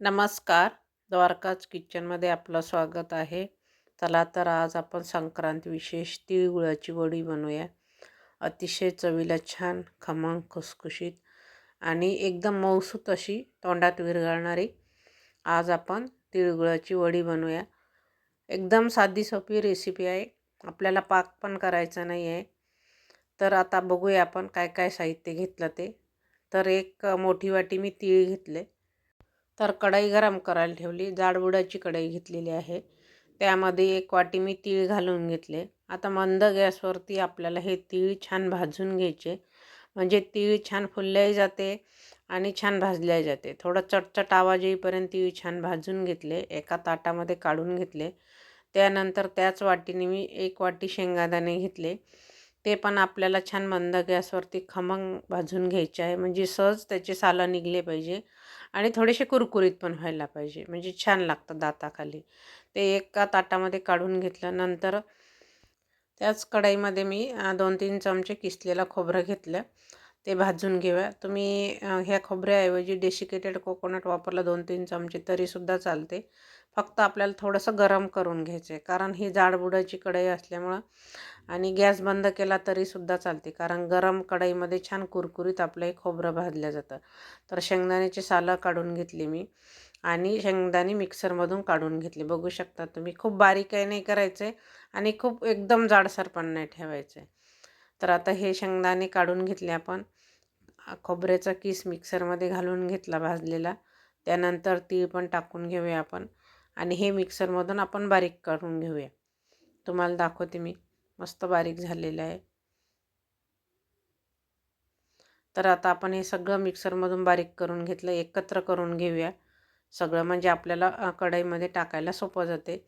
नमस्कार. द्वारकाच किचनमध्ये आपलं स्वागत आहे. चला तर आज आपण संक्रांत विशेष तिळगुळाची वडी बनवूया. अतिशय चवीला छान खमंग खुसखुशीत आणि एकदम मौसूत अशी तोंडात विरघळणारी आज आपण तिळगुळाची वडी बनवूया. एकदम साधी सोपी रेसिपी आहे. आपल्याला पाक पण करायचा नाही आहे तर आता बघूया आपण काय काय साहित्य घेतलं ते. तर एक मोठी वाटी मी तीळ घेतले. तर कढई गरम करायला ठेवली. जाडबुडाची कढई घेतलेली आहे. त्यामध्ये एक वाटी मी तीळ घालून घेतले. आता मंद गॅसवरती आपल्याला हे तीळ छान भाजून घ्यायचे. म्हणजे तीळ छान फुलल्याही जाते आणि छान भाजल्या जाते. थोडं चटचट आवाज येईपर्यंत तीळ छान भाजून घेतले. एका ताटामध्ये काढून घेतले. त्यानंतर त्याच वाटीने मी एक वाटी शेंगादाणे घेतले. ते पण आपल्याला छान मंद गॅसवरती खमंग भाजून घ्यायचे आहे. म्हणजे सहज त्याचे सालं निघले पाहिजे आणि थोडेसे कुरकुरीत पण व्हायला पाहिजे. म्हणजे छान लागतं दाताखाली. ते एका ताटामध्ये काढून घेतलं नंतर त्याच कढईमध्ये मी दोन तीन चमचे किसलेलं खोबरं घेतलं. ते भाजून घेऊया. तुम्ही ह्या खोबऱ्याऐवजी डेसिकेटेड कोकोनट वापरलं दोन तीन चमचे तरीसुद्धा चालते. फक्त आपल्याला थोडंसं गरम करून घ्यायचं आहे कारण ही जाडबुडाची कढई असल्यामुळं आणि गॅस बंद केला तरीसुद्धा चालते. कारण गरम कढईमध्ये छान कुरकुरीत आपलं हे खोबरं भाजलं जातं. तर शेंगदाण्याची सालं काढून घेतली मी आणि शेंगदाणे मिक्सरमधून काढून घेतले. बघू शकता तुम्ही खूप बारीक काही नाही करायचं आहे आणि खूप एकदम जाडसर पण नाही ठेवायचं आहे तर आता हे शेंगदाणे काढून घेतले आपण. खोबऱ्याचा किस मिक्सरमध्ये घालून घेतला भाजलेला. त्यानंतर तीळ पण टाकून घेऊया आपण. आणि हे मिक्सरमधून आपण बारीक काढून घेऊया. तुम्हाला दाखवते मी. मस्त बारीक झालेलं आहे. तर आता आपण हे सगळं मिक्सरमधून बारीक करून घेतलं एकत्र करून घेऊया. सगळं म्हणजे आपल्याला कढईमध्ये टाकायला सोपं जाते.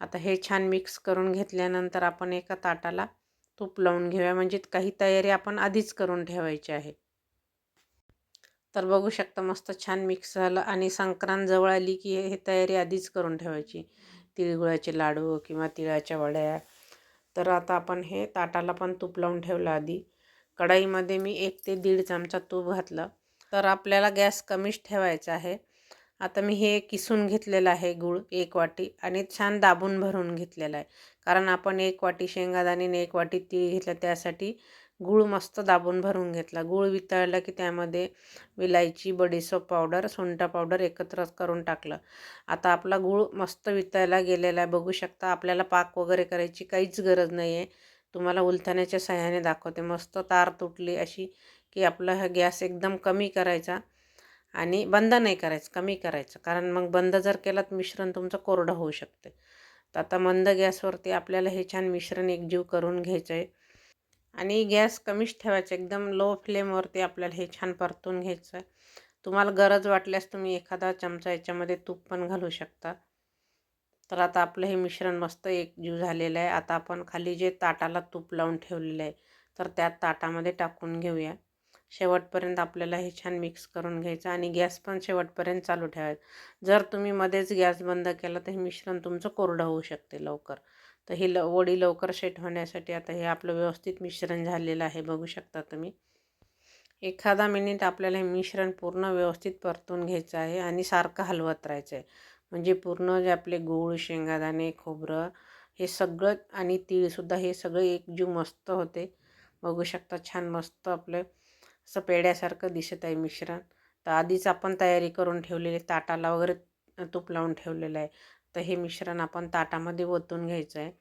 आता हे छान मिक्स करून घेतल्यानंतर आपण एका ताटाला तूप लावून घेऊया. म्हणजे काही तयारी आपण आधीच करून ठेवायची आहे. तर बघू शकता मस्त छान मिक्स झालं. आणि संक्रांत जवळ आली की हे तयारी आधीच करून ठेवायची. तिळगुळाचे लाडू किंवा तिळाच्या वड्या. तर आता आपण हे ताटाला पण तूप लावून ठेवलं आधी. कढईमध्ये मी एक ते दीड चमचा तूप घातलं. तर आपल्याला गॅस कमीच ठेवायचा आहे. आता मी हे किसून घेतलेलं आहे गूळ एक वाटी आणि छान दाबून भरून घेतलेलं आहे. कारण आपण एक वाटी शेंगादाणे एक वाटी तीळ घेतलं त्यासाठी गूळ मस्त दाबून भरून घेतला. गूळ वितळला की त्यामध्ये विलायची बडीसोप पावडर सुंठा पावडर एकत्र करून टाकलं. आता आपला गूळ मस्त वितळला गेलेला आहे. बघू शकता आपल्याला पाक वगैरे करायची काहीच गरज नाही आहे तुम्हाला उलथण्याच्या सहाय्याने दाखवते. मस्त तार तुटली अशी की आपला हा गॅस एकदम कमी करायचा आणि बंद नाही करायचं कमी करायचं. कारण मग बंद जर केलं तर मिश्रण तुमचं कोरडं होऊ शकते. तर आता मंद गॅसवरती आपल्याला हे छान मिश्रण एकजीव करून घ्यायचं आहे आणि गॅस कमीच ठेवायचं एकदम लो फ्लेमवरती आपल्याला हे छान परतून घ्यायचं. तुम्हाला गरज वाटल्यास तुम्ही एखादा चमचा याच्यामध्ये तूप पण घालू शकता. तर आता आपलं हे मिश्रण मस्त एकजीव झालेलं आहे. आता आपण खाली जे ताटाला तूप लावून ठेवलेलं आहे तर त्या ताटामध्ये टाकून घेऊया. शेवटपर्यंत आपल्याला हे छान मिक्स करून घ्यायचं आणि गॅस पण शेवटपर्यंत चालू ठेवायचं. जर तुम्ही मध्येच गॅस बंद केला तर हे मिश्रण तुमचं कोरडं होऊ शकते लवकर. तर ही ल वडी लवकर सेट होण्यासाठी आता हे आपलं व्यवस्थित मिश्रण झालेलं आहे बघू शकता तुम्ही. एखादा मिनिट आपल्याला हे मिश्रण पूर्ण व्यवस्थित परतून घ्यायचं आहे आणि सारखं हलवत राहायचं आहे म्हणजे पूर्ण जे आपले गूळ शेंगादाणे खोबरं हे सगळं आणि तीळसुद्धा हे सगळं एकजीव मस्त होते. बघू शकता छान मस्त आपलं असं पेड्यासारखं दिसत आहे मिश्रण. तर आधीच आपण तयारी करून ठेवलेले ताटाला वगैरे तूप लावून ठेवलेलं आहे. तर हे मिश्रण आपण ताटामध्ये ओतून घ्यायचं आहे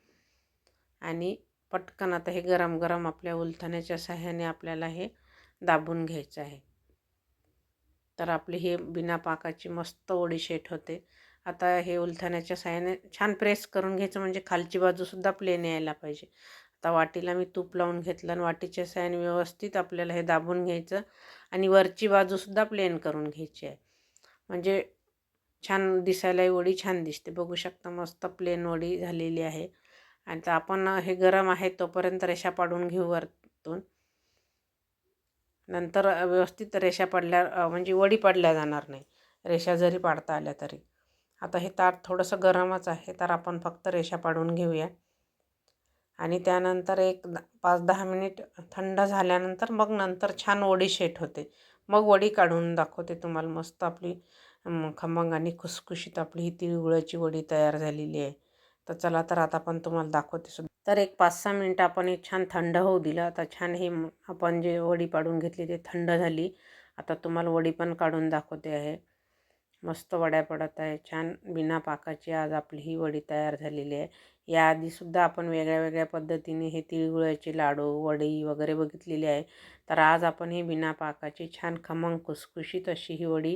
आणि पटकन आता हे गरम गरम आपल्या उलथण्याच्या सहाय्याने आपल्याला हे दाबून घ्यायचं आहे. तर आपली हे बिना पाकाची मस्त ओडीशेट होते. आता हे उलथण्याच्या साह्याने छान प्रेस करून घ्यायचं म्हणजे खालची बाजूसुद्धा प्लेन यायला पाहिजे. आता वाटीला मी तूप लावून घेतलं आणि वाटीच्या साह्याने व्यवस्थित आपल्याला हे दाबून घ्यायचं. आणि वरची बाजूसुद्धा प्लेन करून घ्यायची आहे. म्हणजे छान दिसायलाही वडी छान दिसते. बघू शकता मस्त प्लेन वडी झालेली आहे. आणि तर आपण हे गरम आहे तोपर्यंत रेषा पाडून घेऊ वरतून. नंतर व्यवस्थित रेषा पडल्या म्हणजे वडी पडल्या जाणार नाही. रेषा जरी पाडता आल्या तरी. आता हे ताट थोडंसं गरमच आहे तर आपण फक्त रेषा पाडून घेऊया. आणि त्यानंतर एक पाच दहा मिनिट थंड झाल्यानंतर मग नंतर छान वडी शेट होते. मग वडी काढून दाखवते तुम्हाला. मस्त आपली खमंगाने खमंग आणि खुसखुशीत आपली ही तिळगुळाची वडी तयार झालेली आहे. तर चला तर आता आपण तुम्हाला दाखवते सुद्धा. तर एक पाच सहा मिनटं आपण हे छान थंड होऊ दिलं. आता छान हे आपण जे वडी पाडून घेतली ते थंड झाली. आता तुम्हाला वडी पण काढून दाखवते आहे. मस्त वड्या पडत आहे. छान बिना पाकाची आज आपली ही वडी तयार झालेली आहे. याआधीसुद्धा आपण वेगळ्या वेगळ्या पद्धतीने हे तिळगुळाचे लाडू वडी वगैरे बघितलेली आहे. तर आज आपण ही बिना पाकाची छान खमंग खुसखुशीत अशी ही वडी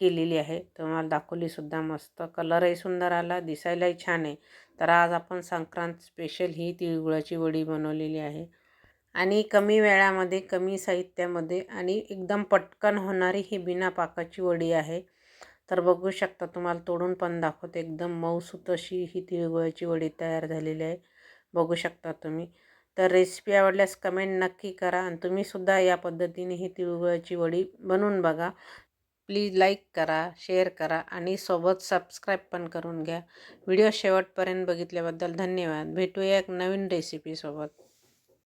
केलेली आहे. तुम्हाला दाखवलीसुद्धा मस्त कलरही सुंदर आला दिसायलाही छान आहे. तर आज आपण संक्रांत स्पेशल ही तिळगुळाची वडी बनवलेली आहे. आणि कमी वेळामध्ये कमी साहित्यामध्ये आणि एकदम पटकन होणारी ही बिना पाकाची वडी आहे. तर बघू शकता तुम्हाला तोडून पण दाखवते. एकदम मऊसूत अशी ही तिळगुळाची वडी तयार झालेली आहे. बघू शकता तुम्ही. तर रेसिपी आवडल्यास कमेंट नक्की करा आणि तुम्हीसुद्धा या पद्धतीने ही तिळगुळाची वडी बनवून बघा. प्लीज लाईक करा शेअर करा आणि सोबत सबस्क्राईब पण करून घ्या. व्हिडिओ शेवटपर्यंत बघितल्याबद्दल धन्यवाद. भेटूया एक नवीन रेसिपीसोबत